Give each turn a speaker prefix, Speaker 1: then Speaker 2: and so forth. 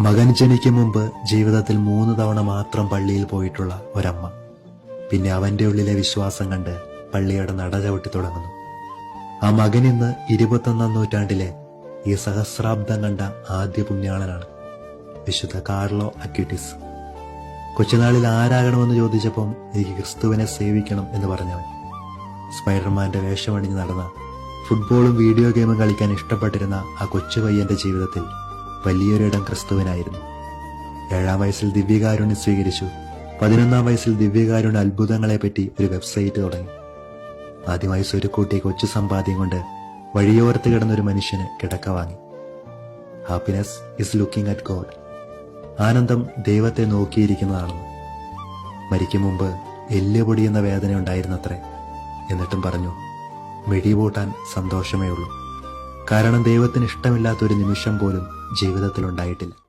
Speaker 1: മകൻ ജനിക്കും മുമ്പ് ജീവിതത്തിൽ മൂന്ന് തവണ മാത്രം പള്ളിയിൽ പോയിട്ടുള്ള ഒരമ്മ. പിന്നെ അവന്റെ ഉള്ളിലെ വിശ്വാസം കണ്ട് പള്ളിയുടെ നട ചവിട്ടി തുടങ്ങുന്നു. ആ മകൻ ഇന്ന് ഇരുപത്തൊന്നാം നൂറ്റാണ്ടിലെ ഈ സഹസ്രാബ്ദം കണ്ട ആദ്യ പുണ്യാളനാണ്. വിശുദ്ധ കാർലോ അക്യൂട്ടിസ് കൊച്ചുനാളിൽ ആരാകണമെന്ന് ചോദിച്ചപ്പം എനിക്ക് ക്രിസ്തുവിനെ സേവിക്കണം എന്ന് പറഞ്ഞവൻ. സ്പൈഡർമാന്റെ വേഷമണിഞ്ഞ് നടന്ന ഫുട്ബോളും വീഡിയോ ഗെയിമും കളിക്കാൻ ഇഷ്ടപ്പെട്ടിരുന്ന ആ കൊച്ചു പയ്യന്റെ ജീവിതത്തിൽ വലിയൊരിടം ക്രിസ്തുവിനായിരുന്നു. ഏഴാം വയസ്സിൽ ദിവ്യകാരുണ്യം സ്വീകരിച്ചു. പതിനൊന്നാം വയസ്സിൽ ദിവ്യകാരുണ്യ അത്ഭുതങ്ങളെപ്പറ്റി ഒരു വെബ്സൈറ്റ് തുടങ്ങി. ആദ്യമായി സ്വരുക്കൂട്ടി കൊച്ചു സമ്പാദ്യം കൊണ്ട് വഴിയോരത്ത് കിടന്ന ഒരു മനുഷ്യന് കിടക്ക വാങ്ങി. Happiness is looking at God ആനന്ദം ദൈവത്തെ നോക്കിയിരിക്കുന്നതാണെന്ന്. മരിക്കും മുമ്പ് എല്ല് പൊടിയുന്ന വേദന ഉണ്ടായിരുന്നത്രേ. എന്നിട്ടും പറഞ്ഞു മിഴിപൂട്ടാൻ സന്തോഷമേ ഉള്ളൂ. കാരണം ദൈവത്തിന് ഇഷ്ടമില്ലാത്ത ഒരു നിമിഷം പോലും ജീവിതത്തിൽ ഉണ്ടായിട്ടില്ല